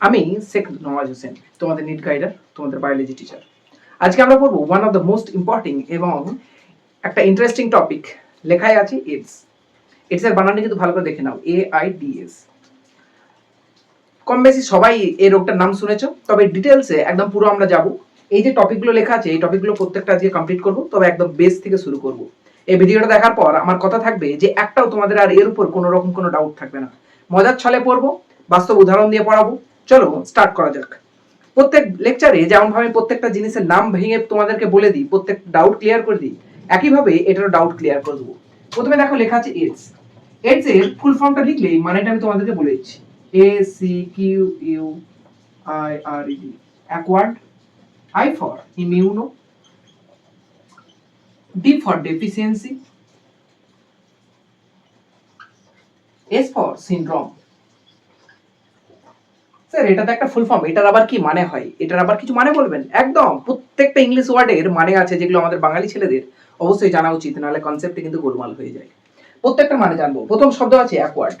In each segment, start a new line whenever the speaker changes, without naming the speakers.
আমি শেখ নওয়াজ হোসেন, তোমাদের নিট গাইডার তোমাদের বায়োলজি টিচার আজকে আমরা পড়ব one of the most important এবং একটা ইন্টারেস্টিং টপিক লেখাই আছে এডস এডস এর বানানটা কিন্তু ভালো করে দেখে নাও এ আই ডি এস কম বেশি সবাই এই রোগটার নাম শুনেছ, তবে ডিটেলসে একদম পুরো আমরা যাব। এই যে টপিকগুলো লেখা আছে, এই টপিকগুলো প্রত্যেকটা আজকে কমপ্লিট করব, তবে একদম বেস থেকে শুরু করব। এই ভিডিওটা দেখার পর আমার কথা থাকবে যে একটাও তোমাদের আর এর উপর কোনো রকম কোনো ডাউট থাকবে না। মজার ছলে পড়ব, বাস্তব উদাহরণ দিয়ে পড়াবো। চলো স্টার্ট করা যাক। প্রত্যেক লেকচারে যেমন ভাবে প্রত্যেকটা জিনিসের নাম ভেঙে তোমাদেরকে বলে দিই, প্রত্যেক ডাউট ক্লিয়ার করে দিই, একইভাবে এটারও ডাউট ক্লিয়ার করে দেবো। প্রথমে দেখো লেখা আছে এডস এডস এর ফুল ফর্মটা লিখলেই মানেটা আমি তোমাদেরকে বলে দিচ্ছি। A C Q U I R E acquired I for immuno D for deficiency S for syndrome sir এটা তো একটা ফুল ফর্ম এটার আবার কি মানে হয়? এটার আবার কিছু মানে বলবেন? একদম, প্রত্যেকটা ইংলিশ ওয়ার্ডের মানে আছে যেগুলো আমাদের বাঙালি ছেলেদের, অবশ্যই জানা উচিত, নাহলে কনসেপ্টে কিন্তু গোলমাল হয়ে যায়। প্রত্যেকটা মানে জানব। প্রথম শব্দ আছে অ্যাকওয়ার্ড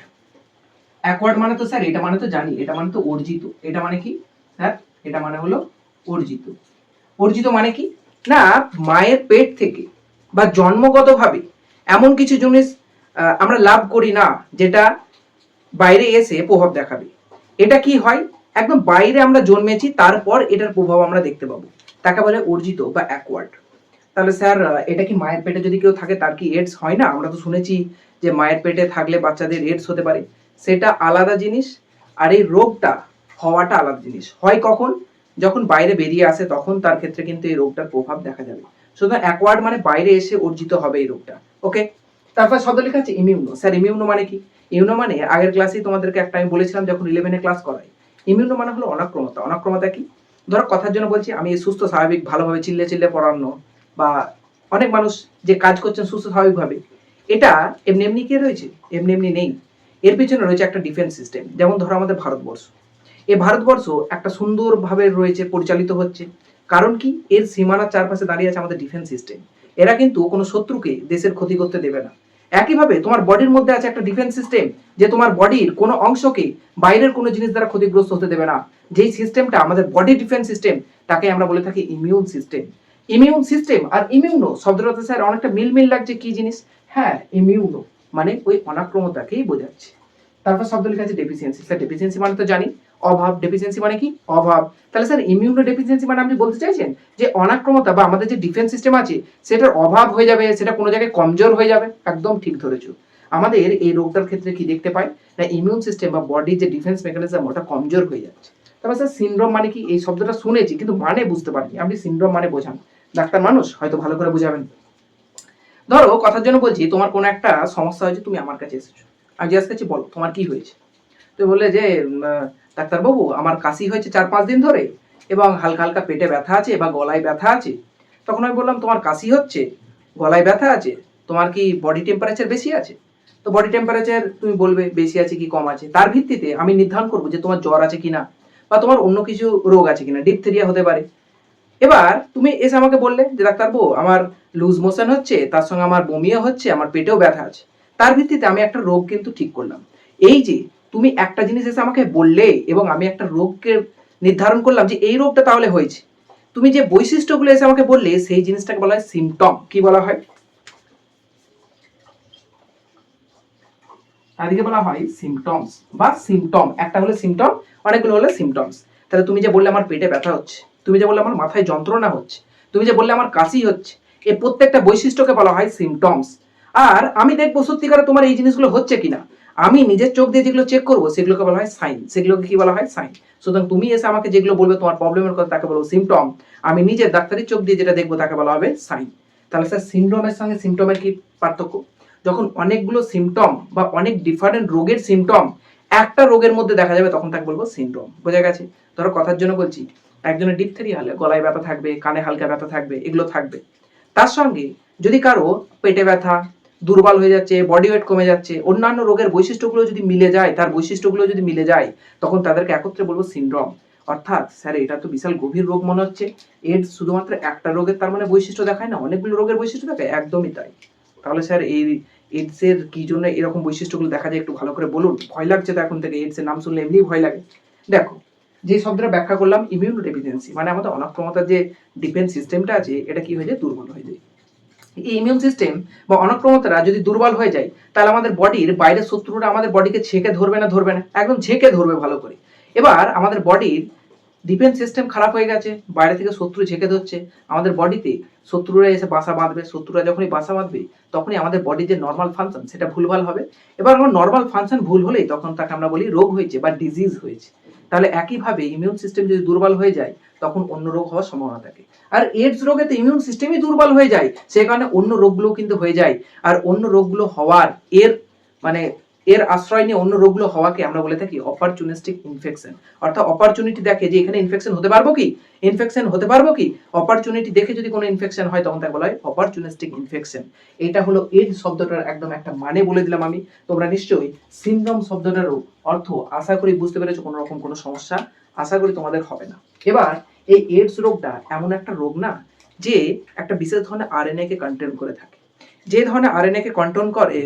অ্যাকওয়ার্ড মানে তো স্যার এটা মানে তো জানি, এটা মানে তো অর্জিত। এটা মানে কি? স্যার এটা মানে হলো অর্জিত। অর্জিত মানে কি? না, মায়ের পেট থেকে বা জন্মগতভাবে এমন কিছু জিনিস আমরা লাভ করি না, যেটা বাইরে এসে প্রভাব দেখাবে। এটা কি হয়? একদম বাইরে আমরা জন্মেছি, তারপর এটার প্রভাব আমরা দেখতে পাবো। তাকে বলে অর্জিত বা অ্যাকওয়ার্ড তাহলে স্যার এটা কি মায়ের পেটে যদি কেউ থাকে, তার কি এডস হয় না? আমরা তো শুনেছি যে মায়ের পেটে থাকলে বাচ্চাদের এডস হতে পারে। সেটা আলাদা জিনিস, আর এই রোগটা হওয়াটা আলাদা জিনিস। হয় কখন? যখন বাইরে বেরিয়ে আসে, তখন তার ক্ষেত্রে কিন্তু এই রোগটার প্রভাব দেখা যাবে। সুতরাং অ্যাকওয়ার্ড মানে বাইরে এসে অর্জিত হবে এই রোগটা। ওকে তারপর শব্দ লেখা আছে ইমিউনো। স্যার, ইমিউনো মানে কি? ইমিউনো মানে আগের ক্লাসেই তোমাদেরকে একটা আমি বলেছিলাম যখন ইলেভেনে ক্লাস করাই ইমিউনো মানে হলো অনাক্রমতা। অনাক্রমতা কি? ধরো কথার জন্য বলছি, আমি সুস্থ, স্বাভাবিক, ভালোভাবে চিল্লে চিল্লে পড়ানো বা অনেক মানুষ যে কাজ করছেন সুস্থ, স্বাভাবিকভাবে, এটা এমনি এমনি কে রয়েছে? এমনি এমনি নেই। এর পিছনে রয়েছে একটা ডিফেন্স সিস্টেম যেমন ধরো আমাদের ভারতবর্ষ। এই ভারতবর্ষ একটা সুন্দরভাবে রয়েছে, পরিচালিত হচ্ছে। কারণ কি? এর সীমানার চারপাশে দাঁড়িয়ে আছে আমাদের ডিফেন্স সিস্টেম এরা কিন্তু কোনো শত্রুকে দেশের ক্ষতি করতে দেবে না। একইভাবে তোমার বডির মধ্যে আছে একটা ডিফেন্স সিস্টেম যে তোমার বডির কোনো অংশকে বাইরের কোনো জিনিস দ্বারা ক্ষতিগ্রস্ত হতে দেবে না। যেই সিস্টেমটা আমাদের বডি ডিফেন্স সিস্টেম তাকে আমরা বলে থাকি ইমিউন সিস্টেম ইমিউন সিস্টেম আর ইমিউনো শব্দটাতে স্যার অনেকটা মিল মিল লাগছে, কি জিনিস? হ্যাঁ ইমিউনো মানে ওই অনাক্রমতাকেই বোঝাচ্ছে। তারপর শব্দ লেখা আছে ডেফিসিয়েন্সি স্যার ডেফিসিয়েন্সি মানে তো জানি অভাব ডেফিসিয়েন্সি মানে কি? অভাব। তাহলে স্যার ইমিউনো ডেফিসিয়েন্সি মানে আপনি বলতে চাইছেন যে অনাক্রমতা বা আমাদের যে ডিফেন্স সিস্টেম আছে, সেটার অভাব হয়ে যাবে, সেটা কোনো জায়গায় কমজোর হয়ে যাবে? একদম ঠিক ধরেছো। আমাদের এই রোগটার ক্ষেত্রে কি দেখতে পাই? না ইমিউন সিস্টেম বা বডির যে ডিফেন্স মেকানিজম ওটা কমজোর হয়ে যাচ্ছে। তারপর স্যার সিনড্রোম মানে কি? এই শব্দটা শুনেছি, কিন্তু মানে বুঝতে পারিনি। আপনি সিনড্রোম মানে বোঝান। ডাক্তার মানুষ হয়তো ভালো করে বোঝাবেন। ধরো, কথার জন্য বলছি, তোমার কোনো একটা সমস্যা হয়েছে, তুমি আমার কাছে এসেছ। আমি জিজ্ঞাসা করছি, বলো, তোমার কি হয়েছে? তো বললে যে ডাক্তারবাবু, আমার কাশি হয়েছে চার পাঁচ দিন ধরে এবং হালকা হালকা পেটে ব্যথা আছে বা গলায় ব্যথা আছে। তখন আমি বললাম, তোমার কাশি হচ্ছে, গলায় ব্যথা আছে, তোমার কি বডি টেম্পারেচার বেশি আছে? তো বডি টেম্পারেচার তুমি বলবে, বেশি আছে কি কম আছে? তার ভিত্তিতে আমি নির্ধারণ করব যে তোমার জ্বর আছে কিনা বা তোমার অন্য কিছু রোগ আছে কিনা ডিপথেরিয়া হতে পারে। এবার তুমি এসে আমাকে বললে যে, ডাক্তারবাবু, আমার লুজ মোশন হচ্ছে, তার সঙ্গে আমার বমিও হচ্ছে, আমার পেটেও ব্যথা আছে। তার ভিত্তিতে আমি একটা রোগ কিন্তু ঠিক করলাম। এই যে তুমি একটা জিনিস এসে আমাকে বললে এবং আমি একটা রোগকে নির্ধারণ করলাম যে এই রোগটা তাহলে হয়েছে। তুমি যে বৈশিষ্ট্যগুলো এসে আমাকে বললে সেই জিনিসটাকে বলা হয় সিমটম কি বলা হয়? তাদেরকে বলা হয় সিমটমস বা সিমটম একটা হলো সিমটম অনেকগুলো হলো সিমটমস তাহলে তুমি যে বললে আমার পেটে ব্যথা হচ্ছে, তুমি যে বললে আমার মাথায় যন্ত্রণা হচ্ছে, তুমি যে বললে আমার কাশি হচ্ছে এই প্রত্যেকটা বৈশিষ্ট্যকে বলা হয় সিমটমস আর আমি দেখব সত্যিকারে তোমার এই জিনিসগুলো হচ্ছে কিনা। আমি নিজের চোখ দিয়ে যেগুলো চেক করব, সেগুলোকে বলা হয় সাইন সেগুলোকে কি বলা হয়? সাইন সুতরাং তুমি এসে আমাকে যেগুলো বলবে, তোমার প্রবলেমের কথা তাকে বলব সিমটম আমি নিজের ডাক্তারি চোখ দিয়ে যেটা দেখব, তাকে বলা হবে সাইন তাহলে স্যার সিমটমের সঙ্গে সিমটমের কি পার্থক্য? যখন অনেকগুলো সিমটম বা অনেক ডিফারেন্ট রোগের সিমটম একটা রোগের মধ্যে দেখা যাবে, তখন তাকে বলব সিনড্রোম বোঝা গেছে? ধরো কথার জন্য বলছি, একজনের ডিপথেরিয়া হলে, গলায় ব্যথা থাকবে, কানে হালকা ব্যথা থাকবে, এগুলো থাকবে। তার সঙ্গে যদি কারও পেটে ব্যথা দুর্বল হয়ে যাচ্ছে বডি ওয়েট কমে যাচ্ছে, অন্যান্য রোগের বৈশিষ্ট্যগুলো যদি মিলে যায়, তার বৈশিষ্ট্যগুলো যদি মিলে যায়, তখন তাদেরকে একত্রে বলব সিনড্রোম অর্থাৎ স্যার, এটা তো বিশাল গভীর রোগ মনে হচ্ছে। এর শুধুমাত্র একটা রোগের তার মানে বৈশিষ্ট্য দেখায় না, অনেকগুলো রোগের বৈশিষ্ট্য দেখায়, একদমই তাই। তাহলে স্যার, এই এইডস এর কি জন্য এরকম বৈশিষ্ট্যগুলো দেখা যায় একটু ভালো করে বলুন? ভয় লাগছে তো এখন থেকে এইডস এর নাম শুনলে এমনিই ভয় লাগে। দেখো, যে শব্দটা ব্যাখ্যা করলাম ইমিউন ডেফিসিয়েন্সি মানে আমাদের অনাক্রমতার যে ডিফেন্স সিস্টেমটা আছে, এটা কি হয়ে যায়? দুর্বল হয়ে যায়। এই ইমিউন সিস্টেম বা অনাক্রমতারা যদি দুর্বল হয়ে যায়, তাহলে আমাদের বডির বাইরের শত্রুরা আমাদের বডিকে ছেঁকে ধরবে না ধরবে না, একদম ঝেঁকে ধরবে ভালো করে। এবার আমাদের বডির ডিফেন্স সিস্টেম খারাপ হয়ে গেছে, বাইরে থেকে শত্রু ঝেঁকে ধরছে, আমাদের বডিতে শত্রুরা এসে বাসা বাঁধবে, শত্রুরা যখনই বাসা বাঁধবে, তখনই আমাদের বডির যে নর্মাল ফাংশন সেটা ভুলভাল হবে। এবার আমার নর্মাল ফাংশন ভুল হলেই তখন তাকে আমরা বলি রোগ হয়েছে বা ডিজিজ হয়েছে। তাহলে একইভাবে ইমিউন সিস্টেম যদি দুর্বল হয়ে যায় তখন অন্য রোগ হওয়ার সম্ভাবনা থাকে। আর এইডস রোগে তো ইমিউন সিস্টেমই দুর্বল হয়ে যায়, সে কারণে অন্য রোগগুলো কিন্তু হয়ে যায়। আর অন্য রোগগুলো হওয়ার এর মানে এর আশ্রয় নিয়ে অন্য রোগগুলো হওয়াকে আমরা বলে থাকি অপরচুনিস্টিক ইনফেকশন অর্থাৎ অপরচুনিটি দেখে যে এখানে ইনফেকশন হতে পারব কি? ইনফেকশন হতে পারব কি? অপরচুনিটি দেখে যদি কোনো ইনফেকশন হয়, তখন তাকে বলা হয় অপরচুনিস্টিক ইনফেকশন এটা হলো এইডস শব্দটার একদম একটা মানে বলে দিলাম আমি। তোমরা নিশ্চয়ই সিনড্রোম শব্দটারও অর্থ আশা করি বুঝতে পেরেছ কোনো রকম কোনো সমস্যা। আশা করি তোমাদের হবে না। এবার এই এইডস রোগটা এমন একটা রোগ না যে একটা বিশেষ ধরনের আরএনএ কে করে থাকে। যে ধরনের আরএনএ কে কন্ট্রোল করে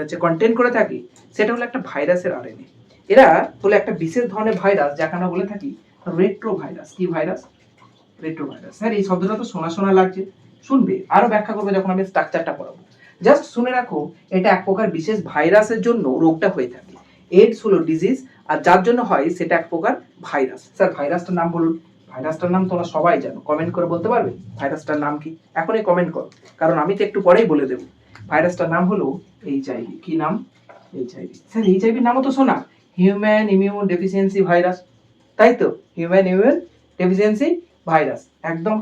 হচ্ছে কন্টেন্ট করে থাকি, সেটা হলো একটা ভাইরাসের আরএনএ এরা হলো একটা বিশেষ ধরনের ভাইরাস, যাকে আমরা বলে থাকি রেট্রো ভাইরাস কি ভাইরাস? রেট্রো ভাইরাস স্যার এই শব্দটা তো শোনা শোনা লাগছে। শুনবে, আরও ব্যাখ্যা করবে যখন আমি স্ট্রাকচারটা পড়াবো। জাস্ট শুনে রাখো, এটা এক প্রকার বিশেষ ভাইরাসের জন্য রোগটা হয়ে থাকে। এইডস হলো ডিজিজ আর যার জন্য হয় সেটা এক প্রকার ভাইরাস। স্যার, ভাইরাসটার নাম বলুন। ভাইরাসটার নাম তোমরা সবাই জানো। কমেন্ট করে বলতে পারবে ভাইরাসটার নাম কি? এখনই কমেন্ট করো। কারণ আমি তো একটু পরেই বলে দেবো। ভাইরাসটার নাম হলো এইচআইভি কি নাম? এইচআইভি স্যার এইচআইভি নামও তো শোনা। হিউম্যান ইমিউন ডেফিসিয়েন্সি ভাইরাস তাই তো? হিউম্যান ইমিউন ডেফিসিয়েন্সি ভাইরাস একদম।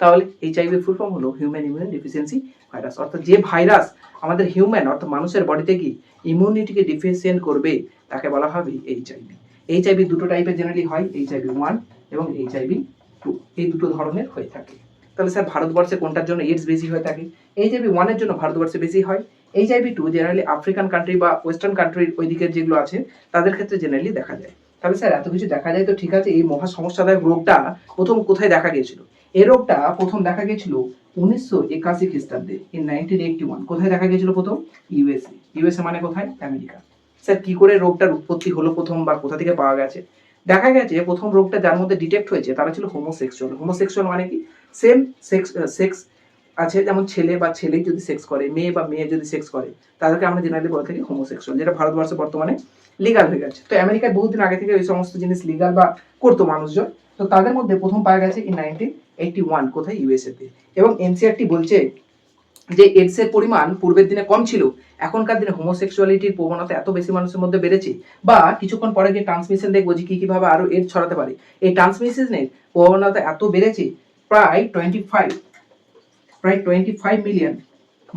তাহলে এইচআইভি ফুল ফর্ম হলো হিউম্যান ইমিউন ডেফিসিয়েন্সি ভাইরাস অর্থাৎ যে ভাইরাস আমাদের হিউম্যান অর্থাৎ মানুষের বডিতে কি ইমিউনিটিকে ডিফিসিয়েন্ট করবে, তাকে বলা হবে এইচআইভি এইচআইভি দুটো টাইপের জেনারেলি হয় এইচআইভি ওয়ান এবং এইচআইভি টু এই দুটো ধরনের হয়ে থাকে। তাহলে স্যার, ভারতবর্ষে কোনটার জন্য এইডস বেশি হয়ে থাকে? এইচআইভি ওয়ানের জন্য ভারতবর্ষে বেশি হয়। HIV two generally African country বা ওয়েস্টার্ন কান্ট্রির ওই দিকের যেগুলো আছে, তাদের ক্ষেত্রে জেনারেলি দেখা যায়। তাহলে স্যার, এত কিছু দেখা যায় তো ঠিক আছে, এই মহা সমস্যাদায়ক রোগটা প্রথম কোথায় দেখা গিয়েছিল? এই রোগটা প্রথম দেখা গিয়েছিল উনিশশো একাশি খ্রিস্টাব্দে ইন নাইনটিন এইটটি ওয়ান কোথায় দেখা গিয়েছিল প্রথম? ইউএসএ ইউএসএ মানে কোথায়? আমেরিকা। স্যার, কি করে রোগটার উৎপত্তি হলো প্রথম বা কোথা থেকে পাওয়া গেছে? দেখা গেছে প্রথম রোগটা যার মধ্যে ডিটেক্ট হয়েছে, তারা ছিল হোমোসেক্সুয়াল হোমোসেক্সুয়াল মানে কি? সেম সেক্স সেক্স আছে, যেমন ছেলে বা ছেলে যদি সেক্স করে, মেয়ে বা মেয়ে যদি সেক্স করে, তাদেরকে আমরা জেনারেলি বলে থাকি হোমোসেক্সুয়াল যেটা ভারতবর্ষে বর্তমানে লিগাল হয়ে গেছে। তো আমেরিকায় বহুদিন আগে থেকে ওই সমস্ত জিনিস লিগাল বা করতো মানুষজন। তো তাদের মধ্যে প্রথম পাওয়া গেছে ইন নাইনটিন এইটটি ওয়ান কোথায় ইউএসএ তে। এবং এনসিআরটি বলছে যে এডস এর পরিমাণ পূর্বের দিনে কম ছিল, এখনকার দিনে হোমোসেক্সুয়ালিটির প্রবণতা এত বেশি মানুষের মধ্যে বেড়েছে, বা কিছুক্ষণ পরে গিয়ে ট্রান্সমিশন দেখব যে কি কীভাবে আরও এডস ছড়াতে পারে। এই ট্রান্সমিশনের প্রবণতা এত বেড়েছে, প্রায় টোয়েন্টি ফাইভ প্রায় টোয়েন্টি ফাইভ মিলিয়ন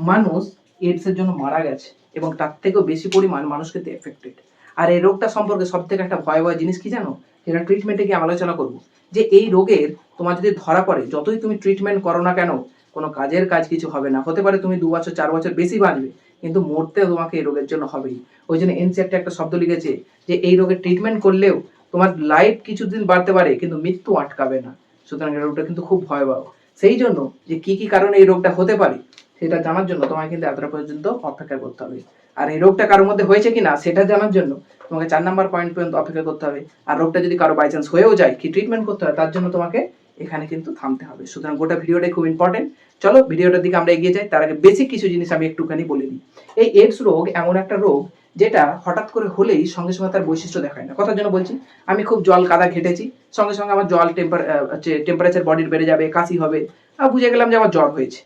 মানুষ এইডস এর জন্য মারা গেছে, এবং তার থেকেও বেশি পরিমাণ মানুষ কিন্তু এফেক্টেড আর এই রোগটা সম্পর্কে সব থেকে একটা ভয়াবহ জিনিস কি জানো? যেটা ট্রিটমেন্টে গিয়ে আলোচনা করব। যে এই রোগের তোমার যদি ধরা পড়ে, যতই তুমি ট্রিটমেন্ট করো না কেন কোনো কাজের কাজ কিছু হবে না। হতে পারে তুমি দু বছর, চার বছর বেশি বাঁচবে, কিন্তু মরতে তোমাকে এই রোগের জন্য হবেই। ওই জন্য এনসিআরটি একটা শব্দ লিখেছে যে, এই রোগের ট্রিটমেন্ট করলেও তোমার লাইফ কিছুদিন বাড়তে পারে, কিন্তু মৃত্যু আটকাবে না। সুতরাং এই রোগটা কিন্তু খুব ভয়াবহ। সেই জন্য যে, কি কি কারণে এই রোগটা হতে পারে, সেটা জানার জন্য তোমাকে কিন্তু এতটা পর্যন্ত অপেক্ষা করতে হবে। আর এই রোগটা কারোর মধ্যে হয়েছে কিনা, সেটা জানার জন্য তোমাকে চার নাম্বার পয়েন্ট পর্যন্ত অপেক্ষা করতে হবে। আর রোগটা যদি কারও বাই চান্স হয়েও যায়, কি ট্রিটমেন্ট করতে হয়, তার জন্য তোমাকে এখানে কিন্তু থামতে হবে। সুতরাং গোটা ভিডিওটাই খুব ইম্পর্টেন্ট চলো ভিডিওটার দিকে আমরা এগিয়ে যাই, তার আগে বেসিক কিছু জিনিস আমি একটুখানি বলে দিই। এই এইডস রোগ এমন একটা রোগ যেটা হঠাৎ করে হলেই সঙ্গে সঙ্গে তার বৈশিষ্ট্য দেখায় না। কথার জন্য বলছি, আমি খুব জল কাদা ঘেটেছি, সঙ্গে সঙ্গে আমার জল টেম্পার হচ্ছে টেম্পারেচার বডির বেড়ে যাবে, কাশি হবে, আর বুঝে গেলাম যে আমার জ্বর হয়েছে।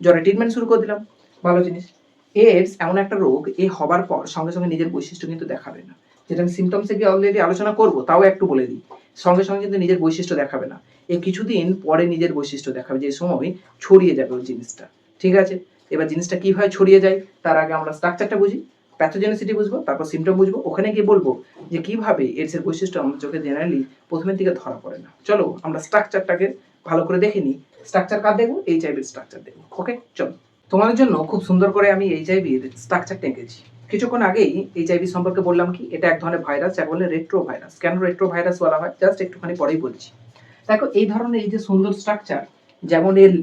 জ্বরে ট্রিটমেন্ট শুরু করে দিলাম, ভালো জিনিস। এইডস এমন একটা রোগ এই হবার পর সঙ্গে সঙ্গে নিজের বৈশিষ্ট্য কিন্তু দেখাবে না। যেটা আমি সিমটমসে গিয়ে অলরেডি আলোচনা করব, তাও একটু বলে দিই। সঙ্গে সঙ্গে কিন্তু নিজের বৈশিষ্ট্য দেখাবে না। এই কিছুদিন পরে নিজের বৈশিষ্ট্য দেখাবে যে সময় ছড়িয়ে যাবে ওই জিনিসটা। ঠিক আছে? এবার জিনিসটা কীভাবে ছড়িয়ে যায় তার আগে আমরা স্ট্রাকচারটা বুঝি। প্যাথোজেনিসিটি বুঝব, তারপর সিমটম বুঝব। ওখানে গিয়ে বলব যে কীভাবে এডস এর বৈশিষ্ট্য আমাদের চোখে জেনারেলি প্রথমের দিকে ধরা পড়ে না। চলো আমরা স্ট্রাকচারটাকে ভালো করে দেখে নিই। স্ট্রাকচার কার দেখব? এইচআইভির স্ট্রাকচার দেখব। ওকে চলো। তোমাদের জন্য খুব সুন্দর করে আমি এইচআইভির স্ট্রাকচারটা এঁকেছি। কিছুক্ষণ আগেই এইচআইভি সম্পর্কে বললাম কি? এটা এক ধরনের ভাইরাস যাকে বলে রেট্রো ভাইরাস কেন রেট্রো ভাইরাস বলা হয়? জাস্ট একটুখানি পরেই বলছি। দেখো, এই ধরনের এই যে সুন্দর স্ট্রাকচার যেমন এর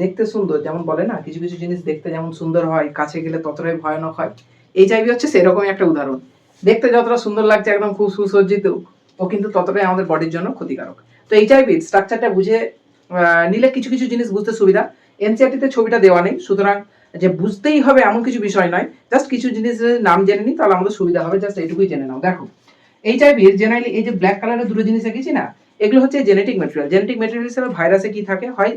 দেখতে সুন্দর, যেমন বলে না, কিছু কিছু জিনিস দেখতে যেমন সুন্দর হয়, কাছে গেলে ততটাই ভয়ানক হয় এইচআইভি হচ্ছে সেরকমই একটা উদাহরণ। দেখতে যতটা সুন্দর লাগছে একদম খুব সুসজ্জিত, ও কিন্তু ততটাই আমাদের বডির জন্য ক্ষতিকারক। তো এইচআইভির স্ট্রাকচারটা বুঝে নিলে কিছু কিছু জিনিস বুঝতে সুবিধা। এনসিআরটিতে ছবিটা দেওয়া নেই, সুতরাং যে বুঝতেই হবে এমন কিছু বিষয় নয় জাস্ট কিছু জিনিসের নাম জেনে নিই, তাহলে আমাদের সুবিধা হবে জাস্ট এইটুকুই জেনে নাও। দেখো এইচআইভির জেনারেলি এই যে ব্ল্যাক কালারের দুটো জিনিস এঁকেছি না এগুলো হচ্ছে জেনেটিক মেটেরিয়াল জেনেটিক মেটেরিয়াল হিসেবে ভাইরাসে কি থাকে? হয়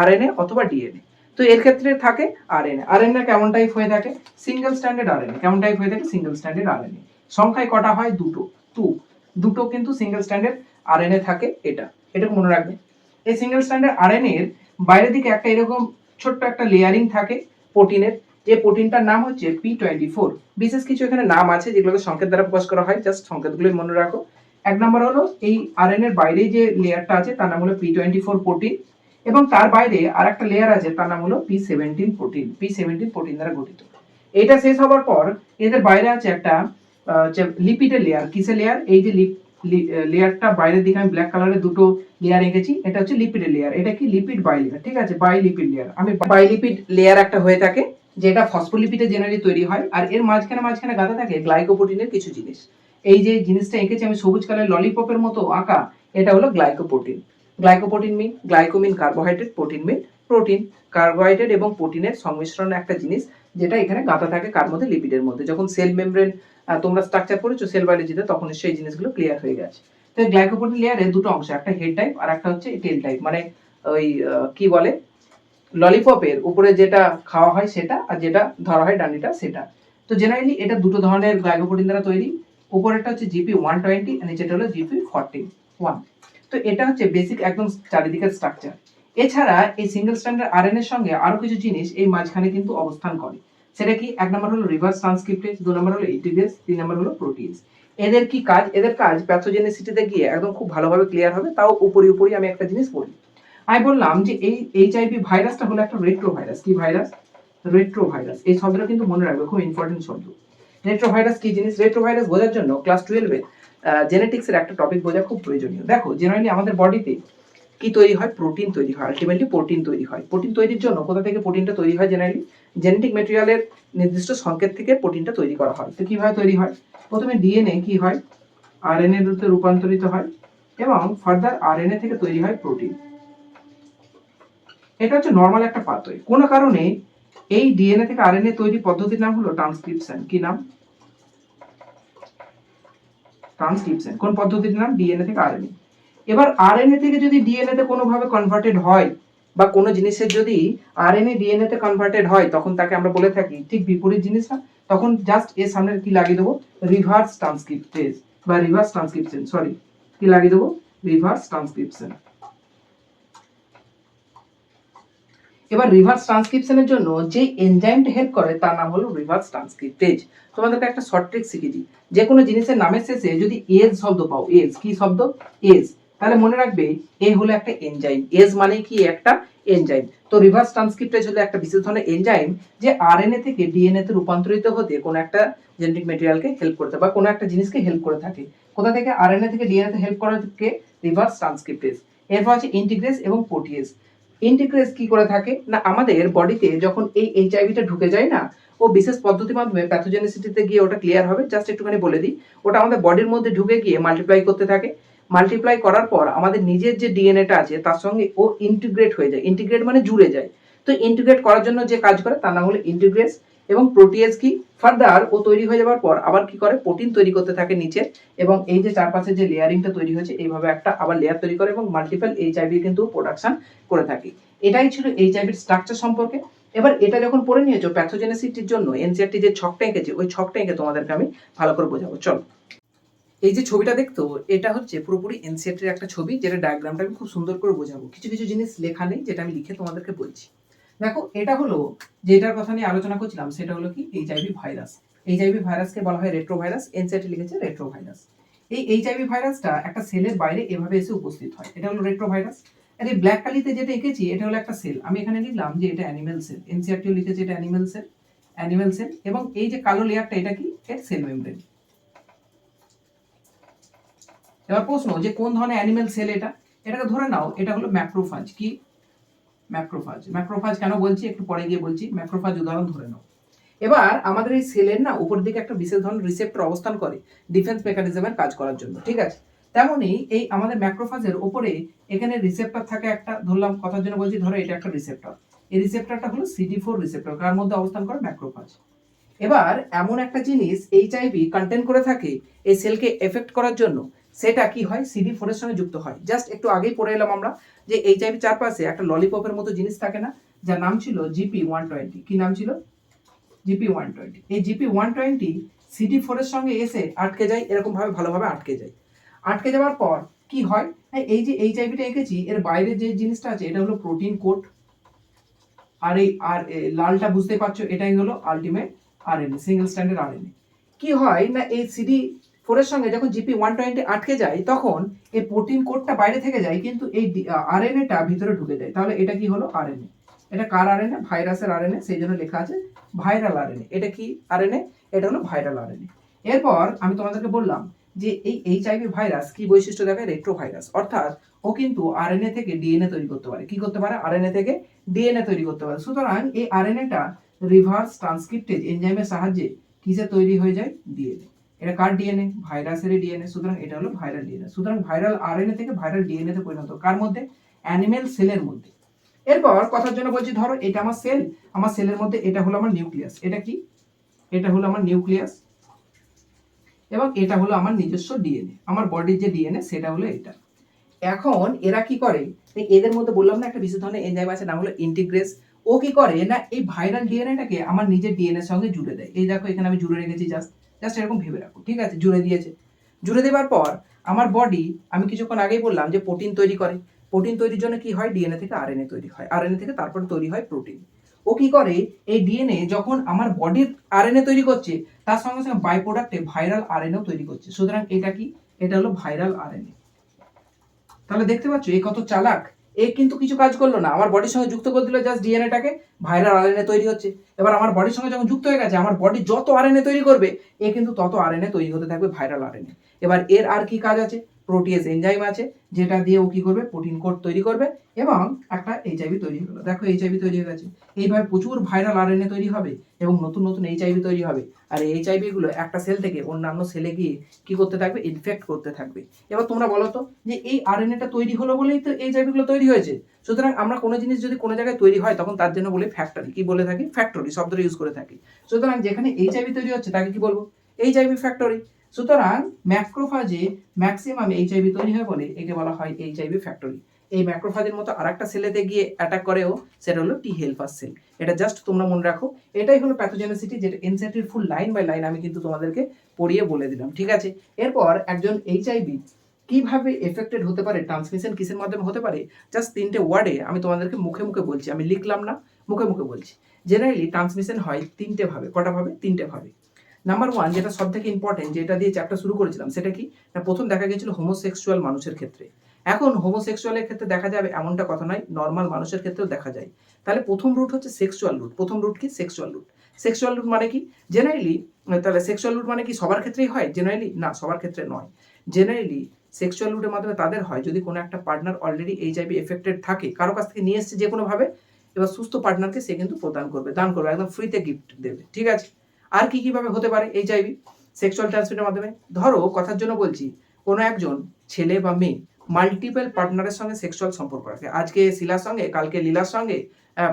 আরএনএ অথবা ডিএনএ তো এর ক্ষেত্রে থাকে আরএনএ আরএনএ কেমন টাইপ হয়ে থাকে? সিঙ্গেল স্ট্যান্ডার্ড আরএনএ কেমন টাইপ হয়ে থাকে? সিঙ্গেল স্ট্যান্ডার্ড আরএনএ সংখ্যায় কটা হয়? দুটো। টু দুটো কিন্তু সিঙ্গেল স্ট্যান্ডার্ড আরএনএ থাকে এটা। এটা মনে রাখবে। এই সিঙ্গেল স্ট্যান্ডার্ড আরএনএ এর বাইরের দিকে একটা এরকম ছোট্ট একটা লেয়ারিং থাকে প্রোটিনের যে প্রোটিনটার নাম হচ্ছে পি টোয়েন্টি ফোর বিশেষ কিছু এখানে নাম আছে যেগুলোকে সংকেত দ্বারা প্রকাশ করা হয়। জাস্ট সংকেতগুলোই মনে রাখো। এক নম্বর হলো এই আরএনএ এর বাইরে যে লেয়ারটা আছে, তার নাম হলো পি টোয়েন্টি ফোর প্রোটিন এবং তার বাইরে আর একটা লেয়ার আছে, তার নাম হলো P seventeen protein P seventeen protein দ্বারা গঠিত। এটা শেষ হওয়ার পর এদের বাইরে আছে একটা লিপিডের লেয়ার কিসের লেয়ার এই যে লেয়ারটা বাইরের দিকে আমি ব্ল্যাক কালারের দুটো লেয়ার এঁকেছি, এটা হচ্ছে লিপিডের লেয়ার এটা কি লিপিড বাই লেয়ার ঠিক আছে বাই লিপিড লেয়ার আমি বাই লিপিড লেয়ার একটা হয়ে থাকে, যেটা ফসফোলিপিডে জেনারেলি তৈরি হয়, আর এর মাঝখানে মাঝখানে গাঁথা থাকে গ্লাইকোপ্রোটিনের কিছু জিনিস। এই যে জিনিসটা এঁকেছি আমি সবুজ কালার ললিপপের মতো আঁকা, এটা হলো glycoprotein glycoprotein mean glyco mean carbohydrate protein mean protein carbohydrate এবং প্রোটিনের সংমিশ্রণ একটা জিনিস, যেটা এখানে গাঁথা থাকে কার মধ্যে? লিপিডের মধ্যে। যখন সেল মেমব্রেন তোমরা স্ট্রাকচার করেছ সেল বায়োলজিতে তখন সেই জিনিসগুলো ক্লিয়ার হয়ে গেছে। তো গ্লাইকোপ্রোটিন লেয়ারে দুটো অংশ, একটা হেড টাইপ আর একটা হচ্ছে টেল টাইপ মানে ওই কি বলে? ললিপপের উপরে যেটা খাওয়া হয় সেটা, আর যেটা ধরা হয় ডান্ডিটা, সেটা। তো জেনারেলি এটা দুটো ধরনের গ্লাইকোপ্রোটিন দ্বারা তৈরি। উপরেরটা হচ্ছে জিপি ওয়ান টোয়েন্টি আর নিচেটা হলো জিপি ফর্টি ওয়ান তো এটা হচ্ছে বেসিক একদম চারিদিকের স্ট্রাকচার এছাড়া এই সিঙ্গেল স্ট্যান্ডার্ড আরএনএ এর সঙ্গে আরও কিছু জিনিস এই মাঝখানে কিন্তু অবস্থান করে। সেটা কি? এক নম্বর হলো রিভার্স ট্রান্সক্রিপ্টেজ দু নম্বর হলো ইন্টিগ্রেস তিন নম্বর হলো প্রোটিনস এদের কি কাজ? এদের কাজ প্যাথোজেনেসিটিতে গিয়ে একদম খুব ভালোভাবে ক্লিয়ার হবে, তাও উপরি উপরি আমি একটা জিনিস বলি। আমি বললাম যে এই এইচআইভি ভাইরাসটা হলো একটা রেট্রো ভাইরাস কি ভাইরাস রেট্রো ভাইরাস এই শব্দটা কিন্তু মনে রাখবে, খুব ইম্পর্টেন্ট শব্দ। রেট্রো ভাইরাস কি জিনিস? রেট্রো ভাইরাস বোঝার জন্য ক্লাস টুয়েলভে জেনেটিক্সের একটা টপিক বোঝা খুব প্রয়োজনীয়। দেখো জেনারেলি আমাদের বডিতে কি তৈরি হয়? প্রোটিন তৈরি হয়। আলটিমেটলি প্রোটিন তৈরি হয়। প্রোটিন তৈরির জন্য কোথা থেকে প্রোটিনটা তৈরি হয় জেনারেলি জেনেটিক মেটেরিয়ালের নির্দিষ্ট সংকেত থেকে প্রোটিনটা তৈরি করা হয়। তো কীভাবে তৈরি হয়? প্রথমে ডিএনএ কি হয়? আরএনএ রূপে রূপান্তরিত হয় এবং ফার্দার আরএনএ থেকে তৈরি হয় প্রোটিন এটা হচ্ছে নর্মাল একটা পাথওয়ে কোনো কারণে এই ডিএনএ থেকে আরএনএ তৈরি পদ্ধতির নাম হলো ট্রান্সক্রিপশন কি নাম? ট্রান্সক্রিপশন কোন পদ্ধতির নাম? ডিএনএ থেকে আরএনএ এবার আরএনএ থেকে যদি ডিএনএ তে কোনোভাবে কনভার্টেড হয়, বা কোনো জিনিসের যদি আরএনএ ডিএনএ তে কনভার্টেড হয়, তখন তাকে আমরা বলে থাকি, ঠিক বিপরীত জিনিসটা, তখন জাস্ট এর সামনে কি লাগিয়ে দেবো? রিভার্স ট্রান্সক্রিপ্টেজ বা রিভার্স ট্রান্সক্রিপশন সরি কি লাগিয়ে দেবো? রিভার্স ট্রান্সক্রিপশন এবার রিভার্স ট্রান্সক্রিপশনের জন্য যে এনজাইমটা হেল্প করে, তার নাম হলো রিভার্স ট্রান্সক্রিপ্টেজ তোমাদেরকে একটা শর্ট ট্রিক শিখিয়ে দিই। যে কোনো জিনিসের নামের শেষে যদি এজ শব্দ পাও এজ কি শব্দ? এজ তাহলে মনে রাখবে এ হলো একটা এনজাইম এজ মানে কি? একটা এনজাইম তো রিভার্স ট্রান্সক্রিপ্টেজ হলো একটা বিশেষ ধরনের এনজাইম যে আরএনএ থেকে ডিএনএ তে রূপান্তরিত হতে কোনো একটা জেনেটিক ম্যাটেরিয়ালকে হেল্প করতে বা কোনো একটা জিনিসকে হেল্প করে থাকে। কোথা থেকে? আরএনএ থেকে ডিএনএ তে হেল্প করাকে রিভার্স ট্রান্সক্রিপ্টেজ এরপর আছে ইন্টিগ্রেস এবং প্রোটিয়েজ ইন্টিগ্রেস কি করে থাকে? না, আমাদের বডিতে যখন এই এইচআইভিটা ঢুকে যায় না, ও বিশেষ পদ্ধতির মাধ্যমে প্যাথোজেনিসিটিতে গিয়ে ওটা ক্লিয়ার হবে। জাস্ট একটুখানি বলে দিই, ওটা আমাদের বডির মধ্যে ঢুকে গিয়ে মাল্টিপ্লাই করতে থাকে। মাল্টিপ্লাই করার পর আমাদের নিজের যে ডিএনএটা আছে, তার সঙ্গে ও ইন্টিগ্রেট হয়ে যায়। ইন্টিগ্রেট মানে জুড়ে যায়। তো ইন্টিগ্রেট করার জন্য যে কাজ করে তার নাম হলো ইন্টিগ্রেস এবং প্রোটিয়েজ কি? ফার্দার ও তৈরি হয়ে যাওয়ার পর আবার কি করে? প্রোটিন তৈরি করতে থাকে নিচে এবং এই যে চারপাশে যে লেয়ারিংটা তৈরি হয়েছে, এইভাবে একটা আবার লেয়ার তৈরি করে এবং মাল্টিপল এইচআইভি কিন্তু প্রোডাকশন করে থাকে। এটাই ছিল এইচআইভির স্ট্রাকচার সম্পর্কে। এবার এটা যখন পড়ে নিয়েছো প্যাথোজেনেসিটির জন্য এনসিআরটি যে ছকটা এঁকেছে ওই ছকটা এঁকে তোমাদেরকে আমি ভালো করে বোঝাবো। চলো। এই যে ছবিটা দেখতো, এটা হচ্ছে পুরোপুরি এনসিআরটির একটা ছবি, যেটা ডায়াগ্রামটা আমি খুব সুন্দর করে বোঝাবো। কিছু কিছু জিনিস লেখা নেই, যেটা আমি লিখে তোমাদেরকে বলছি। দেখো, এটা হলো যেটার কথা নিয়ে আলোচনা করছিলাম, সেটা হলো কি? এইচআইভি ভাইরাস এইচআইভি ভাইরাসকে বলা হয় রেট্রো ভাইরাস এনসিআরটি লিখেছে রেট্রো ভাইরাস এই এইচআইভি ভাইরাসটা একটা সেলের বাইরে এভাবে এসে উপস্থিত হয়। এটা হলো রেট্রো ভাইরাস আর এই ব্ল্যাক কালিতে যেটা এঁকেছি, এটা হলো একটা সেল। আমি এখানে লিখলাম যে এটা অ্যানিমেল সেল এনসিআরটিও লিখেছে এটা অ্যানিমেল সেল অ্যানিমেল সেল এবং এই যে কালো লেয়ারটা, এটা কি? এর সেল মেমব্রেন এবার প্রশ্ন, যে কোন ধরনের অ্যানিমেল সেল এটা? এটাকে ধরে নাও, এটা হলো ম্যাক্রোফাজ কি? ম্যাক্রোফাজ। ম্যাক্রোফাজ কেন বলছি? একটু পরে গিয়ে বলছি। ম্যাক্রোফাজ উদাহরণ ধরে নাও। এবার আমাদের এই সেলের না উপর দিকে একটা বিশেষ ধরনের রিসেপ্টর অবস্থান করে ডিফেন্স মেকানিজমের কাজ করার জন্য, ঠিক আছে? তেমনই এই আমাদের ম্যাক্রোফাজের ওপরে এখানে রিসেপ্টর থাকে একটা, ধরলাম কথার জন্য বলছি, ধরো এটা একটা রিসেপ্টর এই রিসেপ্টরটা হলো সিডি ফোর রিসেপ্টর কার মধ্যে অবস্থান করে? ম্যাক্রোফাজ। এবার এমন একটা জিনিস এইচআইভি কন্টেন্ট করে থাকে এই সেলকে এফেক্ট করার জন্য। সেটা কি হয়? সিডি ফোরের সঙ্গে যুক্ত হয়। জাস্ট একটু আগেই পড়ে এলাম আমরা যে এইচআইভি চারপাশে একটা ললিপপের মতো জিনিস থাকে না, যার নাম ছিল জিপি ওয়ান টোয়েন্টি কি নাম ছিল? জিপি ওয়ান টোয়েন্টি এই জিপি ওয়ান টোয়েন্টি সিডি ফোরের সঙ্গে এসে আটকে যায় এরকম ভাবে ভালোভাবে আটকে যায়। আটকে যাওয়ার পর কি হয়? এই- এই যে এইচআইভিটা এঁকেছি, এর বাইরে যে জিনিসটা আছে, এটা হলো প্রোটিন কোট আর এই, আর লালটা বুঝতে পারছ, এটাই হলো ultimate RNA single stranded RNA কি হয় না, এই সিডি ফোরের সঙ্গে যখন জিপি ওয়ান টোয়েন্টি আটকে যায় তখন এই প্রোটিন কোডটা বাইরে থেকে যায় কিন্তু এই আরএনএটা ভিতরে ঢুকে যায় তাহলে এটা কি হলো আরএনএ এটা কার আরএনএ ভাইরাসের আরএনএ সেই জন্য লেখা আছে ভাইরাল আরএনএ এটা কি আরএনএ এটা হলো ভাইরাল আরএনএ এরপর আমি তোমাদেরকে বললাম যে এই এইচআইভি ভাইরাস কি বৈশিষ্ট্য দেখায় রেট্রো ভাইরাস অর্থাৎ ও কিন্তু আরএনএ থেকে ডিএনএ তৈরি করতে পারে কি করতে পারে আরএনএ থেকে ডিএনএ তৈরি করতে পারে সুতরাং এই আরএনএটা রিভার্স ট্রান্সক্রিপ্টেজ এনজাইমের সাহায্যে কিসে তৈরি হয়ে যায় ডিএনএ এটা কার ডিএনএ ভাইরাসেরই ডিএনএ সুতরাং এটা হলো ভাইরাল ডিএনএ সুতরাং ভাইরাল আরএনএ থেকে ভাইরাল ডিএনএ তে পরিণত। কার মধ্যে? অ্যানিমেল সেলের মধ্যে। এরপর কথার জন্য বলছি, ধরো এটা আমার সেল আমার সেলের মধ্যে এটা হলো আমার নিউক্লিয়াস এটা কি? এটা হলো আমার নিউক্লিয়াস এবং এটা হলো আমার নিজস্ব ডিএনএ আমার বডির যে ডিএনএ সেটা হলো এটা। এখন এরা কি করে? এদের মধ্যে বললাম না একটা বিশেষ ধরনের এনজাইম আছে, নাম হলো ইন্টিগ্রেস ও কি করে? না, এই ভাইরাল ডিএনএটাকে আমার নিজের ডিএনএ সঙ্গে জুড়ে দেয়। এই দেখো, এখানে আমি জুড়ে রেখেছি জাস্ট জাস্ট এরকম ভেবে রাখো, ঠিক আছে? জুড়ে দিয়েছে। জুড়ে দেওয়ার পর আমার বডি আমি কিছুক্ষণ আগেই বললাম যে প্রোটিন তৈরি করে। প্রোটিন তৈরির জন্য কি হয়? ডিএনএ থেকে আরএনএ তৈরি হয়। আরএনএ থেকে তারপর তৈরি হয় প্রোটিন ও কি করে? এই ডিএনএ যখন আমার বডির আরএনএ তৈরি করছে, তার সঙ্গে সঙ্গে বাই প্রোডাক্টে ভাইরাল আরএনএও তৈরি করছে। সুতরাং এটা কি? এটা হলো ভাইরাল আরএনএ তাহলে দেখতে পাচ্ছ, এ কত চালাক। এ কিন্তু কিছু কাজ করল না। আমার বডির সঙ্গে যুক্ত করে দিল জাস্ট ডিএনএটাকে ভাইরাল আরএনএ তৈরি হচ্ছে। এবার আমার বডির সঙ্গে যখন যুক্ত হয়ে গেছে, আমার বডি যত আরএনএ তৈরি করবে, এ কিন্তু তত আরএনএ তৈরি হতে থাকবে ভাইরাল আরএনএ এবার এর আর কি কাজ আছে? প্রোটিয়েস এনজাইম আছে, যেটা দিয়ে ও কি করবে? প্রোটিন কোড তৈরি করবে এবং একটা এইচআইভি তৈরি হলো। দেখো এইচআইভি তৈরি হয়ে গেছে। এইভাবে প্রচুর ভাইরাল আরএনএ তৈরি হবে এবং নতুন নতুন এইচআইভি তৈরি হবে। আর এই এইচআইভি গুলো একটা সেল থেকে অন্যান্য সেলে গিয়ে কি করতে থাকবে? ইনফেক্ট করতে থাকবে। এবার তোমরা বলো তো যে এই আরএনএটা তৈরি হলো বলেই তো এইচআইভি গুলো তৈরি হয়েছে। সুতরাং আমরা কোনো জিনিস যদি কোনো জায়গায় তৈরি হয়, তখন তার জন্য বলি ফ্যাক্টরি কি বলে থাকি? ফ্যাক্টরি শব্দটা ইউজ করে থাকি। সুতরাং যেখানে এইচআইভি তৈরি হচ্ছে, তাকে কি বলব? এইচআইভি ফ্যাক্টরি সুতরাং ম্যাক্রোফাজে ম্যাক্সিমাম এইচআইভি তৈরি হয় বলে একে বলা হয় এইচআইভি ফ্যাক্টরি। এই ম্যাক্রোফাজের মতো আরেকটা সেলেতে গিয়ে অ্যাটাক করেও সেটা হলো টি হেল্পার সেল এটা জাস্ট তোমরা মনে রাখো, এটাই হলো প্যাথোজেনেসিটি যেটা এনসেটির ফুল লাইন বাই লাইন আমি কিন্তু তোমাদেরকে পড়িয়ে বলে দিলাম, ঠিক আছে? এরপর একজন এইচআইভি কীভাবে এফেক্টেড হতে পারে ট্রান্সমিশন কিসের মাধ্যমে হতে পারে? জাস্ট তিনটে ওয়ার্ডে আমি তোমাদেরকে মুখে মুখে বলছি, আমি লিখলাম না, মুখে মুখে বলছি। জেনারেলি ট্রান্সমিশন হয় তিনটে ভাবে, কটা ভাবে? তিনটে ভাবে। নাম্বার ওয়ান যেটা সব থেকে ইম্পর্টেন্ট যেটা দিয়ে চ্যাপ্টার শুরু করেছিলাম, সেটা কি? না, প্রথম দেখা গেছিল হোমোসেক্সুয়াল মানুষের ক্ষেত্রে। এখন হোমোসেক্সুয়ালের ক্ষেত্রে দেখা যাবে এমনটা কথা নয় নর্মাল মানুষের ক্ষেত্রেও দেখা যায়। তাহলে প্রথম রুট হচ্ছে সেক্সুয়াল রুট প্রথম রুট কি? সেক্সুয়াল রুট সেক্সুয়াল রুট মানে কি? জেনারেলি তাহলে সেক্সুয়াল রুট মানে কি? সবার ক্ষেত্রেই হয়? জেনারেলি না, সবার ক্ষেত্রে নয়। জেনারেলি সেক্সুয়াল রুটের মাধ্যমে তাদের হয় যদি কোনো একটা পার্টনার অলরেডি এইচআইভি এফেক্টেড থাকে, কারও কাছ থেকে নিয়ে এসছে যে কোনোভাবে এবার সুস্থ পার্টনারকে সে কিন্তু প্রদান করবে, দান করবে, একদম ফ্রিতে গিফট দেবে। ঠিক আছে? আর কি কীভাবে হতে পারে এইচআইভি সেক্সুয়াল ট্রান্সমিটের মাধ্যমে। ধরো, কথার জন্য বলছি, কোনো একজন ছেলে বা মেয়ে মাল্টিপল পার্টনারের সঙ্গে সেক্সুয়াল সম্পর্ক রাখে। আজকে শিলার সঙ্গে, কালকে লীলার সঙ্গে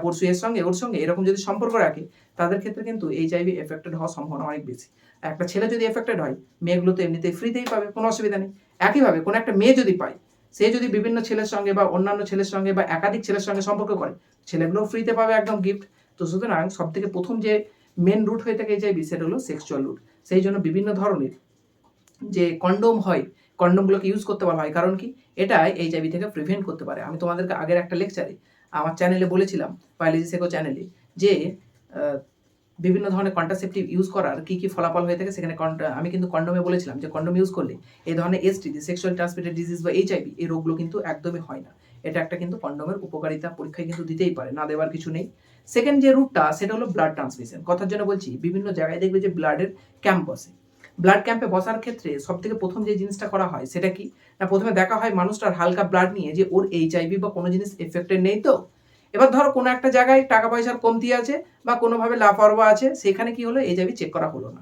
পরশু এর সঙ্গে, ওর সঙ্গে এরকম যদি সম্পর্ক রাখে, তাদের ক্ষেত্রে কিন্তু এইচআইভি এফেক্টেড হওয়ার সম্ভাবনা অনেক বেশি। একটা ছেলে যদি এফেক্টেড হয়, মেয়েগুলো তো এমনিতেই ফ্রিতেই পাবে, কোনো অসুবিধা নেই। একইভাবে কোনো একটা মেয়ে যদি পায়, সে যদি বিভিন্ন ছেলের সঙ্গে বা অন্যান্য ছেলের সঙ্গে বা একাধিক ছেলের সঙ্গে সম্পর্ক করে ছেলেগুলো ফ্রিতে পাবে একদম গিফট তো সুতরাং সব থেকে প্রথম যে মেন রুট হয়ে থাকে এইচআইভি সেটা হলো সেক্সুয়াল রুট সেই জন্য বিভিন্ন ধরনের যে কন্ডোম হয় কন্ডোমগুলোকে ইউজ করতে বলা হয়। কারণ কি? এটা এইচআইভি থেকে প্রিভেন্ট করতে পারে। আমি তোমাদেরকে আগের একটা লেকচারে আমার চ্যানেলে বলেছিলাম বায়োলজি সেকো চ্যানেলে যে বিভিন্ন ধরনের কন্ট্রাসেপটিভ ইউজ করার কি কি ফলাফল হয়ে থাকে সেখানে আমি কিন্তু কন্ডোমে বলেছিলাম যে কন্ডোম ইউজ করলে এই ধরনের এসটিডি সেক্সুয়াল ট্রান্সমিটেড ডিজিজ বা এইচআইভি এই রোগগুলো কিন্তু একদমই হয় না। এটা একটা কিন্তু কন্ডোমের উপকারিতা পরীক্ষায় কিন্তু দিতেই পারে, না দেওয়ার কিছু নেই। সেকেন্ড যে রুটটা সেটা হলো ব্লাড ট্রান্সমিশন কথার জন্য বলছি, বিভিন্ন জায়গায় দেখবে যে ব্লাডের ক্যাম্প বসে। ব্লাড ক্যাম্পে বসার ক্ষেত্রে সব থেকে প্রথম যে জিনিসটা করা হয়, সেটা কি? না, প্রথমে দেখা হয় মানুষটার হালকা ব্লাড নিয়ে যে ওর এইচআইভি বা কোনো জিনিস এফেক্টেড নেই তো? এবার ধরো কোনো একটা জায়গায় টাকা পয়সার কমতি আছে বা কোনোভাবে লাফারবা আছে, সেখানে কি হলো? এইচআইভি চেক করা হলো না।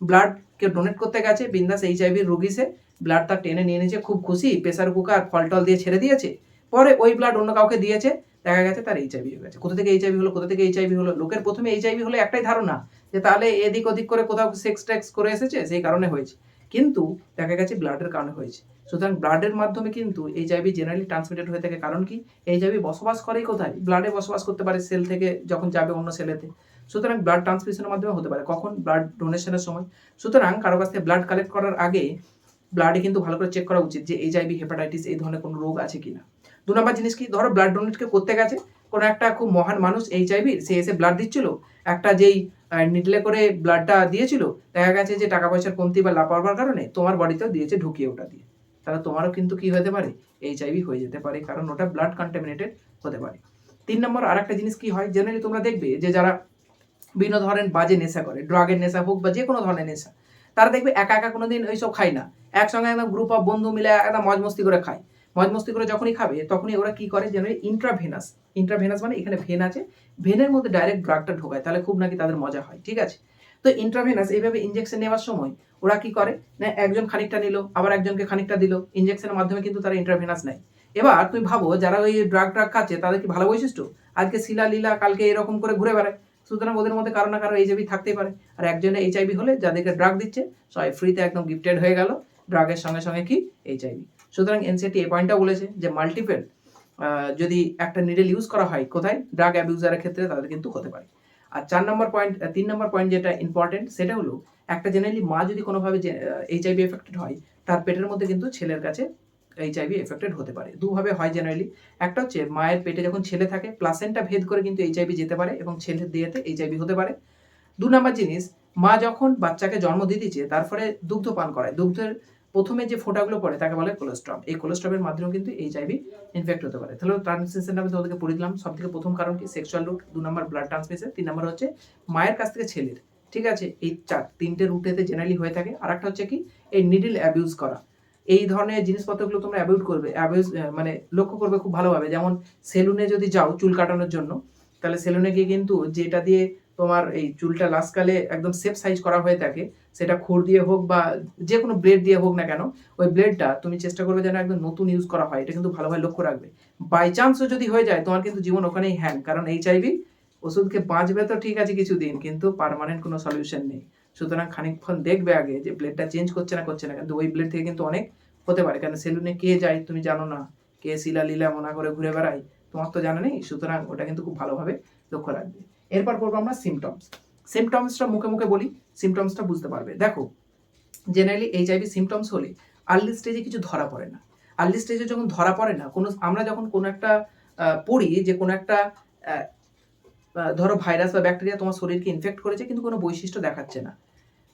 ব্লাড কে ডোনেট করতে গেছে, বিন্দাস এইচ এইচআইভির রোগী সে। ব্লাড তার টেনে নিয়ে নিয়েছে, খুব খুশি প্রেসার কুকার ফলটল দিয়ে ছেড়ে দিয়েছে। পরে ওই ব্লাড অন্য কাউকে দিয়েছে, দেখা গেছে তার এইচআইভি হয়ে গেছে। কোথা থেকে এইচআইভি হলো, কোথা থেকে এইচআইভি হলো? লোকের প্রথমে এইচআইভি হলে একটাই ধারণা যে তাহলে এদিক ওদিক করে কোথাও সেক্স ট্যাক্স করে এসেছে, সেই কারণে হয়েছে। কিন্তু দেখা গেছে ব্লাডের কারণে হয়েছে। সুতরাং ব্লাডের মাধ্যমে কিন্তু এইচআইভি জেনারেলি ট্রান্সমিটেড হয়ে থাকে। কারণ কি? এইচআইভি বসবাস করেই কোথায়? ব্লাডে বসবাস করতে পারে সেল থেকে যখন যাবে অন্য সেলেতে সুতরাং ব্লাড ট্রান্সমিশনের মাধ্যমে হতে পারে। কখন? ব্লাড ডোনেশনের সময়। সুতরাং কারও কাছ থেকে ব্লাড কালেক্ট করার আগে ব্লাডে কিন্তু ভালো করে চেক করা উচিত যে এইচআইভি হেপাটাইটিস এই ধরনের কোনো রোগ আছে কিনা। দু নম্বর জিনিস কি? ধরো ব্লাড ডোনেটকে করতে গেছে, কোনো একটা খুব মহান মানুষ এইচআইভি সে এসে ব্লাড দিচ্ছিল, একটা যেই নিডলে করে ব্লাডটা দিয়েছিল, দেখা গেছে যে টাকা পয়সার কমতি বা লাপারবার কারণে তোমার বডিতেও দিয়েছে ঢুকিয়ে ওটা দিয়ে। তাহলে তোমারও কিন্তু কি হতে পারে? এইচআইভি হয়ে যেতে পারে, কারণ ওটা ব্লাড কন্টামিনেটেড হতে পারে। তিন নম্বর আর একটা জিনিস কি হয়? জেনারেলি তোমরা দেখবে যে যারা বিভিন্ন ধরনের বাজে নেশা করে ড্রাগের নেশা হোক বা যে কোনো ধরনের নেশা, তারা দেখবে একা একা কোনো কোনোদিন ওইসব খায় না। একসঙ্গে একদম গ্রুপ অফ বন্ধু মিলে একদম মজ মস্তি করে খায়। মজ মস্তি করে যখনই খাবে, তখনই ওরা কি করে জেনারেলি ইন্ট্রাভেনাস ইন্ট্রাভেনাস মানে এখানে ভেন আছে ভেনের মধ্যে ডাইরেক্ট ড্রাগটা ঢোকায়, তাহলে খুব নাকি তাদের মজা হয়, ঠিক আছে? তো ইন্ট্রাভেনাস এইভাবে ইঞ্জেকশন নেওয়ার সময় ওরা কি করে? না, একজন খানিকটা নিল, আবার একজনকে খানিকটা দিল ইঞ্জেকশনের মাধ্যমে কিন্তু তারা ইন্ট্রাভেনাস নেয়। এবার তুমি ভাবো, যারা ওই ড্রাগ ড্রাগ খাচ্ছে, তাদের কি ভালো বৈশিষ্ট্য? আজকে শিলা, লীলা, কালকে এরকম করে ঘুরে বেড়ায়। সুতরাং ওদের মধ্যে কারও না কারও এইচআইভি থাকতেই পারে। আর একজনে এইচআইভি হলে যাদেরকে ড্রাগ দিচ্ছে, সবাই ফ্রিতে একদম গিফটেড হয়ে গেল ড্রাগের সঙ্গে সঙ্গে কি? এইচআইভি সুতরাং এনসিটি এই পয়েন্টটাও বলেছে যে মাল্টিপেল যদি একটা নিডেল ইউজ করা হয় কোথায়? ড্রাগ অ্যাবিউজারের ক্ষেত্রে তাদের কিন্তু হতে পারে। আর চার নম্বর পয়েন্ট তিন নম্বর পয়েন্ট যেটা ইম্পর্টেন্ট সেটা হলো একটা জেনারেলি মা যদি কোনোভাবে এইচআইভি এফেক্টেড হয়, তার পেটের মধ্যে কিন্তু ছেলের কাছে এইচআইভি এফেক্টেড হতে পারে। দুভাবে হয় জেনারেলি একটা হচ্ছে মায়ের পেটে যখন ছেলে থাকে প্লাসেন্টা ভেদ করে কিন্তু এইচআইভি যেতে পারে এবং ছেলের দিয়েতে এইচআইভি হতে পারে। দু নম্বর জিনিস, মা যখন বাচ্চাকে জন্ম দিয়ে দিচ্ছে তারপরে দুগ্ধ পান করায়। দুগ্ধের প্রথমে যে ফোটাগুলো পড়ে, তাকে বলে কোলেস্ট্রম এই কোলেস্ট্রমের মাধ্যমে কিন্তু এইচআইভি ইনফেক্ট হতে পারে। তাহলে ট্রান্সমিশন আমি তোমাদেরকে পড়ে দিলাম। সব থেকে প্রথম কারণ কি? সেক্সুয়াল রুট দু নম্বর ব্লাড ট্রান্সমিশন তিন নম্বর হচ্ছে মায়ের কাছ থেকে ছেলের। ঠিক আছে? এই চার, তিনটে রুটেতে জেনারেলি হয়ে থাকে। আর একটা হচ্ছে কি? এই নিডল অ্যাবিউজ করা। এই ধরনের জিনিসপত্রগুলো তোমরা অ্যাভয়েড করবে। অ্যাবিউজ মানে লক্ষ্য করবে খুব ভালোভাবে। যেমন সেলুনে যদি যাও চুল কাটানোর জন্য, তাহলে সেলুনে গিয়ে কিন্তু যেটা দিয়ে তোমার এই চুলটা লাস্টকালে একদম সেফ সাইজ করা হয়ে থাকে, সেটা খোর দিয়ে হোক বা যে কোনো ব্লেড দিয়ে হোক না কেন, ওই ব্লেডটা তুমি চেষ্টা করবে যেন একদম নতুন ইউজ করা হয়, এটা কিন্তু ভালোভাবে লক্ষ্য রাখবে। বাই চান্সও যদি হয়ে যায়, তোমার কিন্তু জীবন ওখানেই হ্যাং কারণ এইচআইভি ওষুধকে বাঁচবে তো ঠিক আছে কিছুদিন, কিন্তু পারমানেন্ট কোনো সলিউশন নেই। সুতরাং খানিকক্ষণ দেখবে আগে যে ব্লেডটা চেঞ্জ করছে না করছে না, কিন্তু ওই ব্লেড থেকে কিন্তু অনেক হতে পারে কারণ সেলুনে কে যায় তুমি জানো না, কে শিলা লীলা মনা করে ঘুরে বেড়ায়, তোমার তো জানা নেই, সুতরাং ওটা কিন্তু খুব ভালোভাবে লক্ষ্য রাখবে। এরপর করব আমরা সিমটমস সিমটমসটা মুখে মুখে বলি সিমটমসটা বুঝতে পারবে। দেখো জেনারেলি এইচআইভি সিমটমস হলে আর্লি স্টেজে কিছু ধরা পড়ে না। আর্লি স্টেজে যখন ধরা পড়ে না, কোনো, আমরা যখন কোনো একটা পড়ি যে কোনো একটা ধরো ভাইরাস বা ব্যাকটেরিয়া তোমার শরীরকে ইনফেক্ট করেছে, কিন্তু কোনো বৈশিষ্ট্য দেখাচ্ছে না।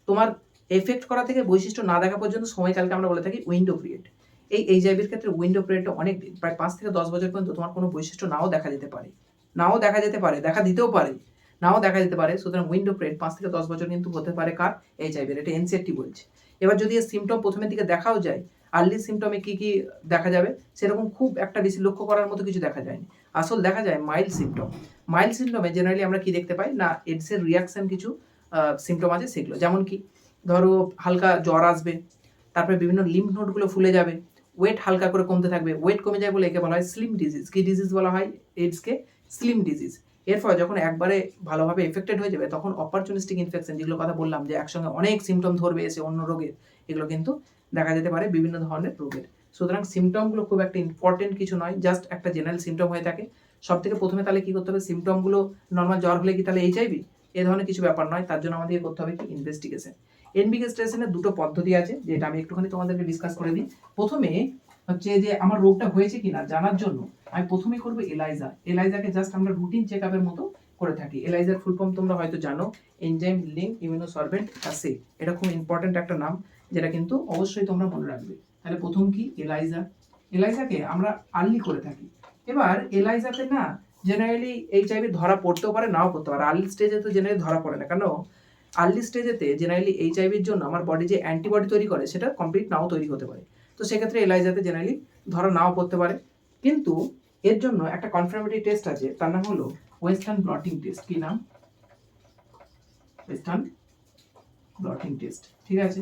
তোমার এফেক্ট করা থেকে বৈশিষ্ট্য না দেখা পর্যন্ত সময়কালকে আমরা বলে থাকি উইন্ডো পিরিয়ড এই এইচআইভির ক্ষেত্রে উইন্ডো পিরিয়ডটা অনেক দিন প্রায় পাঁচ থেকে দশ বছর পর্যন্ত তোমার কোনো বৈশিষ্ট্য নাও দেখা যেতে পারে। নাও দেখা যেতে পারে, দেখা দিতেও পারে। নাও দেখা যেতে পারে, সুতরাং উইন্ডো পিরিয়ড পাঁচ থেকে দশ বছর কিন্তু হতে পারে কার? এইচআইভির এটা এনসিএটি বলছে। এবার যদি এর সিমটম প্রথমের দিকে দেখাও যায় আর্লি সিমটমে কি কি দেখা যাবে? সেরকম খুব একটা বেশি লক্ষ্য করার মতো কিছু দেখা যায়নি। আসল দেখা যায় মাইল্ড সিমটম মাইল্ড সিমটমে জেনারেলি আমরা কি দেখতে পাই? না এডসের রিয়াকশন কিছু সিমটম আছে সেগুলো। যেমন কি, ধরো হালকা জ্বর আসবে, তারপরে বিভিন্ন লিম্ফ নোটগুলো ফুলে যাবে ওয়েট হালকা করে কমতে থাকবে ওয়েট কমে যায় বলে একে বলা হয় স্লিম ডিজিজ কি ডিজিজ বলা হয়? এইডসকে স্লিম ডিজিজ। এর ফলে যখন একবারে ভালোভাবে এফেক্টেড হয়ে যাবে, তখন অপরচুনিস্টিক ইনফেকশন যেগুলো কথা বললাম, যে একসঙ্গে অনেক সিমটম ধরবে এসে অন্য রোগের, এগুলো কিন্তু দেখা যেতে পারে বিভিন্ন ধরনের রোগের। সুতরাং সিমটমগুলো খুব একটা ইম্পর্টেন্ট কিছু নয় জাস্ট একটা জেনারেল সিমটম হয়ে থাকে। সব থেকে প্রথমে তাহলে কী করতে হবে? সিমটমগুলো নর্মাল জ্বর হলে কি তাহলে এইচআইভি এ ধরনের কিছু ব্যাপার নয়, তার জন্য আমাদেরকে করতে হবে কি? ইনভেস্টিগেশন ইনভেস্টিগেশনের দুটো পদ্ধতি আছে, যেটা আমি একটুখানি তোমাদেরকে ডিসকাস করে দিই। প্রথমে হচ্ছে যে আমার রোগটা হয়েছে কিনা জানার জন্য আমি প্রথমেই করব এলাইজা। এলাইজাকে জাস্ট আমরা রুটিন চেক আপের মতো করে থাকি। এলাইজার ফুল ফর্ম তোমরা হয়তো জানো এনজাইম লিঙ্ক ইমিউনোসরবেন্ট অ্যাসে এটা খুব ইম্পর্টেন্ট একটা নাম, যেটা কিন্তু অবশ্যই তোমরা মনে রাখবে। তাহলে প্রথম কি? এলাইজা। এলাইজাকে আমরা আর্লি করে থাকি। এবার এলাইজাতে না জেনারেলি এইচআইভি ধরা পড়তেও পারে, নাও পড়তে পারে। আর্লি স্টেজে তো জেনারেলি ধরা পড়ে না। কেন? আর্লি স্টেজেতে জেনারেলি এইচআইভির জন্য আমার বডি যে অ্যান্টিবডি তৈরি করে, সেটা কমপ্লিট নাও তৈরি হতে পারে। তো সেক্ষেত্রে এলাইজাতে জেনারেলি ধরা নাও পড়তে পারে। কিন্তু এর জন্য একটা কনফার্মেটরি টেস্ট আছে, তার নাম হলো ওয়েস্টার্ন ব্লটিং টেস্ট কি নাম? ওয়েস্টার্ন ব্লটিং টেস্ট ঠিক আছে?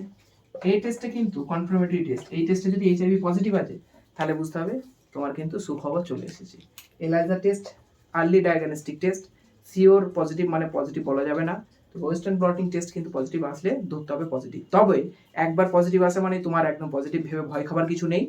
এই টেস্টে কিন্তু কনফার্মেটরি টেস্ট এই টেস্টে যদি এইচআইভি পজিটিভ আছে, তাহলে বুঝতে হবে তোমার কিন্তু সুখবর চলে এসেছে। ELISA test early diagnostic test sure positive মানে পজিটিভ বলা যাবে না। ওয়েস্টার্ন ব্লটিং টেস্ট কিন্তু পজিটিভ আসলে ধরতে হবে পজিটিভ তবে একবার পজিটিভ আসে মানে তোমার একদম পজিটিভ ভেবে ভয় খাবার কিছু নেই।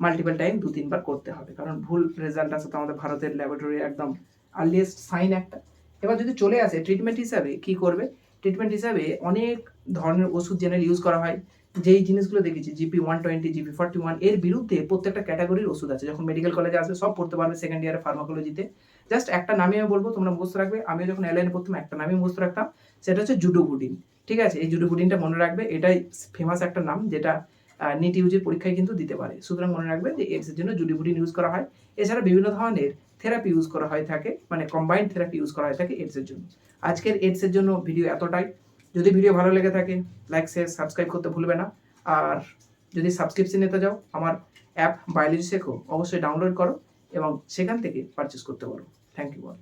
মাল্টিপল টাইম দু তিনবার করতে হবে। কারণ ভুল রেজাল্ট আসে তো আমাদের ভারতের ল্যাবরেটরি একদম আর্লিয়েস্ট সাইন একটা। এবার যদি চলে আসে ট্রিটমেন্ট হিসাবে কি করবে? ট্রিটমেন্ট হিসাবে অনেক ধরনের ওষুধ জেনারেল ইউজ করা হয়। যেই জিনিসগুলো দেখেছি GP one twenty GP forty ওয়ানের বিরুদ্ধে প্রত্যেকটা ক্যাটাগরির ওষুধ আছে। যখন মেডিকেল কলেজে আসবে, সব পড়তে পারবে সেকেন্ড ইয়ারে ফার্মাকোলজিতে জাস্ট একটা নামে আমি বলব, তোমরা মুখস্থ রাখবে। আমি যখন এলাইনে প্রথম একটা নামে মুখস্থ রাখতাম। সেটা হচ্ছে জুডোবুডিন ঠিক আছে? এই জুডোবুডিনটা মনে রাখবে, এটাই ফেমাস একটা নাম, যেটা নিট ইউজের পরীক্ষায় কিন্তু দিতে পারে। সুতরাং মনে রাখবে যে এডস এর জন্য জুডিবুডিন ইউজ করা হয়। এছাড়া বিভিন্ন ধরনের থেরাপি ইউজ করা হয়ে থাকে মানে কম্বাইন্ড থেরাপি ইউজ করা হয়ে থাকে এডস এর জন্য। আজকের এডস এর জন্য ভিডিও এতটাই। যদি ভিডিও ভালো লেগে থাকে লাইক শেয়ার সাবস্ক্রাইব করতে ভুলবে না। আর যদি সাবস্ক্রিপশন নিতে যাও আমার অ্যাপ বায়োলজি শেখো অবশ্যই ডাউনলোড করো। এবং সেখান থেকে পারচেস করতে পারো। Thank you all